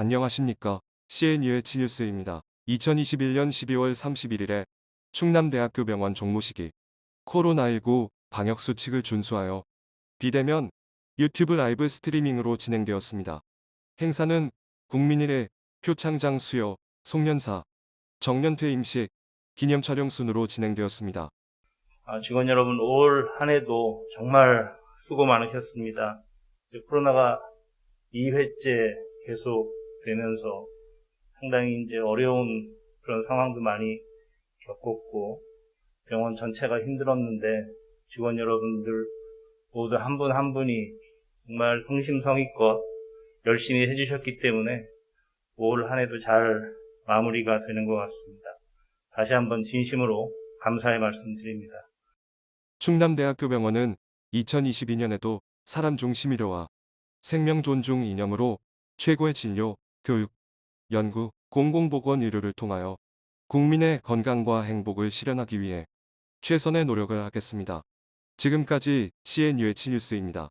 안녕하십니까. CNUH 뉴스입니다. 2021년 12월 31일에 충남대학교 병원 종무식이 코로나19 방역 수칙을 준수하여 비대면 유튜브 라이브 스트리밍으로 진행되었습니다. 행사는 국민일의 표창장 수여, 송년사, 정년퇴임식, 기념 촬영 순으로 진행되었습니다. 아, 직원 여러분, 올 한 해도 정말 수고 많으셨습니다. 코로나가 2회째 계속 되면서 상당히 이제 어려운 그런 상황도 많이 겪었고, 병원 전체가 힘들었는데, 직원 여러분들 모두 한분한 분이 정말 성심성의껏 열심히 해주셨기 때문에 올 한 해도 잘 마무리가 되는 것 같습니다. 다시 한번 진심으로 감사의 말씀드립니다. 충남대학교 병원은 2022년에도 사람 중심 의료와 생명 존중 이념으로 최고의 진료, 교육, 연구, 공공보건 의료를 통하여 국민의 건강과 행복을 실현하기 위해 최선의 노력을 하겠습니다. 지금까지 CNUH 뉴스입니다.